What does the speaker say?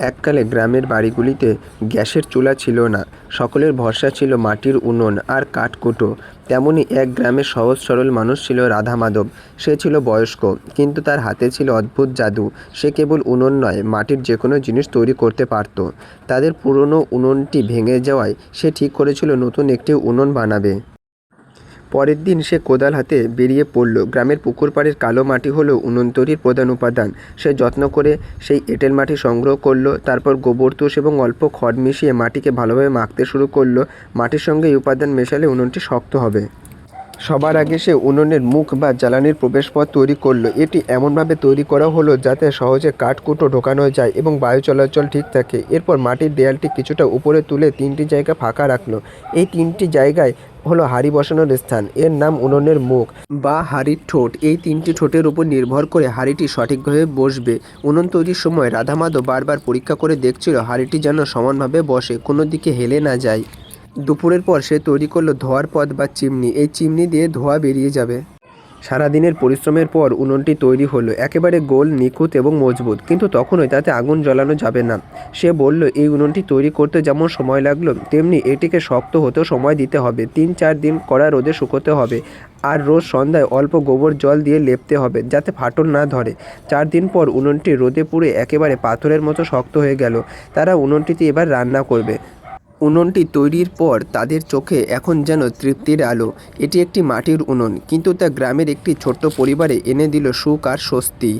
এককালে গ্রামের বাড়িগুলিতে গ্যাসের চুলা ছিল না, সকলের ভরসা ছিল মাটির উনুন আর কাঠকুটো। তেমনই এক গ্রামে সহজ সরল মানুষ ছিল রাধা মাধব। সে ছিল বয়স্ক, কিন্তু তার হাতে ছিল অদ্ভুত জাদু। সে কেবল উনুন নয়, মাটির যে কোনো জিনিস তৈরি করতে পারত। তাদের পুরনো উনুনটি ভেঙে যাওয়ায় সে ঠিক করেছিল নতুন একটি উনুন বানাবে। পরের দিন সে কোদাল হাতে বেরিয়ে পড়ল। গ্রামের পুকুর পাড়ের কালো মাটি হলো উনুন তৈরির প্রধান উপাদান। সে যত্ন করে সেই এঁটেল মাটি সংগ্রহ করল, তারপর গোবর তুষ এবং অল্প খড় মিশিয়ে মাটিকে ভালোভাবে মাখতে শুরু করল। মাটির সঙ্গে এই উপাদান মেশালে উনুনটি শক্ত হবে। সবার আগে সে উনুনের মুখ বা জ্বালানির প্রবেশপথ তৈরি করল। এটি এমনভাবে তৈরি করা হলো যাতে সহজে কাঠকুটো ঢোকানো যায় এবং বায়ু চলাচল ঠিক থাকে। এরপর মাটির দেয়ালটি কিছুটা উপরে তুলে তিনটি জায়গা ফাঁকা রাখল। এই তিনটি জায়গায় হলো হাড়ি বসানোর স্থান। এর নাম উনুনের মুখ বা হাড়ির ঠোঁট। এই তিনটি ঠোঁটের উপর নির্ভর করে হাড়িটি সঠিকভাবে বসবে। উনুন তৈরির সময় রাধামাধব বারবার পরীক্ষা করে দেখছিল হাড়িটি যেন সমানভাবে বসে, কোনো দিকে হেলে না যায়। দুপুরের পর সে তৈরি করল ধোয়ার পথ বা চিমনি। এই চিমনি দিয়ে ধোয়া বেরিয়ে যাবে। সারাদিনের পরিশ্রমের পর উনুনটি তৈরি হলো। একেবারে গোল, নিখুঁত এবং মজবুত। কিন্তু তখনই তাতে আগুন জ্বালানো যাবে না। সে বলল, এই উনুনটি তৈরি করতে যেমন সময় লাগল, তেমনি এটিকে শক্ত হতেও সময় দিতে হবে। তিন চার দিন কড়া রোদে শুকোতে হবে আর রোজ সন্ধ্যায় অল্প গোবর জল দিয়ে লেপতে হবে যাতে ফাটল না ধরে। চার দিন পর উনুনটি রোদে পুড়ে একেবারে পাথরের মতো শক্ত হয়ে গেল। তারা উনুনটিতে এবার রান্না করবে। উনুনটি তৈরির পর তাদের চোখে এখন যেন তৃপ্তির আলো। এটি একটি মাটির উনুন, কিন্তু তা গ্রামের একটি ছোট্ট পরিবারে এনে দিল সুখ আর স্বস্তি।